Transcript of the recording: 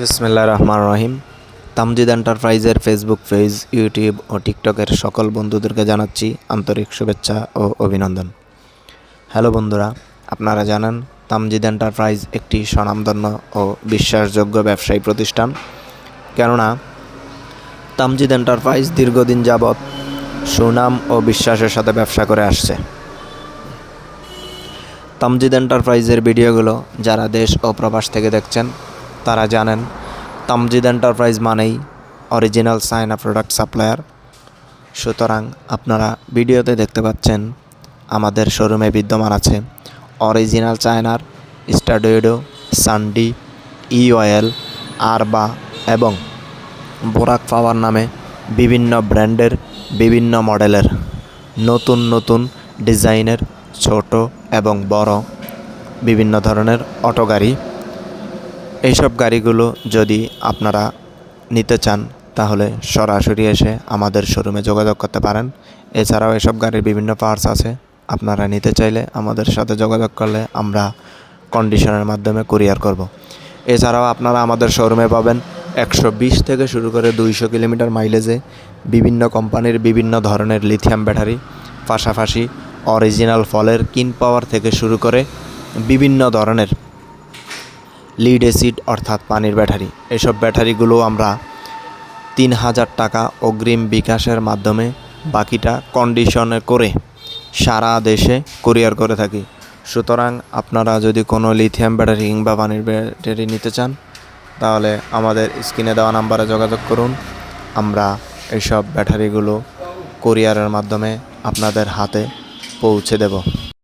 বিসমিল্লা রহমান রহিম। তামজিদ এন্টারপ্রাইজের Facebook page, YouTube ও টিকটকের সকল বন্ধুদেরকে জানাচ্ছি আন্তরিক শুভেচ্ছা ও অভিনন্দন। হ্যালো বন্ধুরা, আপনারা জানেন তামজিদ এন্টারপ্রাইজ একটি স্বনামধন্য ও বিশ্বাসযোগ্য ব্যবসায়ী প্রতিষ্ঠান। কেননা, তামজিদ এন্টারপ্রাইজ দীর্ঘদিন যাবৎ সুনাম ও বিশ্বাসের সাথে ব্যবসা করে আসছে। তামজিদ এন্টারপ্রাইজের ভিডিওগুলো যারা দেশ ও প্রবাস থেকে দেখছেন তারা জানেন, তামজিদ এন্টারপ্রাইজ মানেই অরিজিনাল সাইনা প্রোডাক্ট সাপ্লায়ার। সুতরাং আপনারা ভিডিওতে দেখতে পাচ্ছেন, আমাদের শোরুমে বিদ্যমান আছে অরিজিনাল চায়নার স্টাডিওডো সানডি ই অয়েল আরবা এবং বোরাক পাওয়ার নামে বিভিন্ন ব্র্যান্ডের, বিভিন্ন মডেলের নতুন নতুন ডিজাইনের ছোট এবং বড় বিভিন্ন ধরনের অটো গাড়ি এইসব গাড়িগুলো যদি আপনারা নিতে চান, তাহলে সরাসরি এসে আমাদের শোরুমে যোগাযোগ করতে পারেন এছাড়াও এসব গাড়ির বিভিন্ন পার্টস আছে আপনারা নিতে চাইলে আমাদের সাথে যোগাযোগ করলে আমরা কন্ডিশনের মাধ্যমে কুরিয়ার করব। এছাড়াও আপনারা আমাদের শোরুমে পাবেন একশো বিশ থেকে শুরু করে দুইশো কিলোমিটার মাইলেজে বিভিন্ন কোম্পানির বিভিন্ন ধরনের লিথিয়াম ব্যাটারি পাশাপাশি অরিজিনাল ফলের কিন পাওয়ার থেকে শুরু করে বিভিন্ন ধরনের লিড অ্যাসিড অর্থাৎ পানির ব্যাটারি। এসব ব্যাটারিগুলো আমরা তিন হাজার টাকা অগ্রিম বিকাশের মাধ্যমে বাকিটা কন্ডিশনে করে সারা দেশে কুরিয়ার করে থাকি। সুতরাং আপনারা যদি কোনো লিথিয়াম ব্যাটারি কিংবা পানির ব্যাটারি নিতে চান, তাহলে আমাদের স্ক্রিনে দেওয়া নাম্বারে যোগাযোগ করুন। আমরা এইসব ব্যাটারিগুলো কুরিয়ারের মাধ্যমে আপনাদের হাতে পৌঁছে দেব।